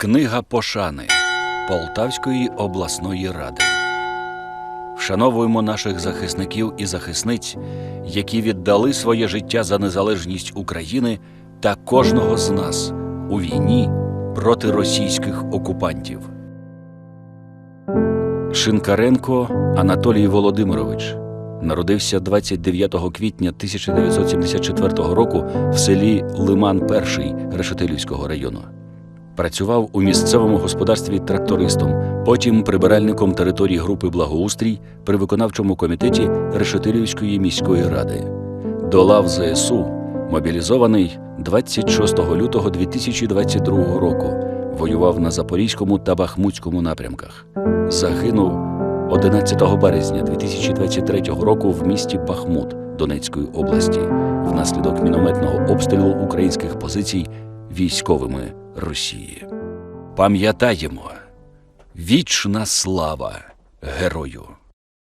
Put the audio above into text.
Книга пошани Полтавської обласної ради. Вшановуємо наших захисників і захисниць, які віддали своє життя за незалежність України та кожного з нас у війні проти російських окупантів. Шинкаренко Анатолій Володимирович народився 29 квітня 1974 року в селі Лиман І Решетилівського району. Працював у місцевому господарстві трактористом, потім прибиральником території групи Благоустрій при виконавчому комітеті Решетилівської міської ради. До лав ЗСУ мобілізований 26 лютого 2022 року. Воював на Запорізькому та Бахмутському напрямках. Загинув 11 березня 2023 року в місті Бахмут Донецької області внаслідок мінометного обстрілу українських позицій військовими Росії. Пам'ятаємо вічна слава герою!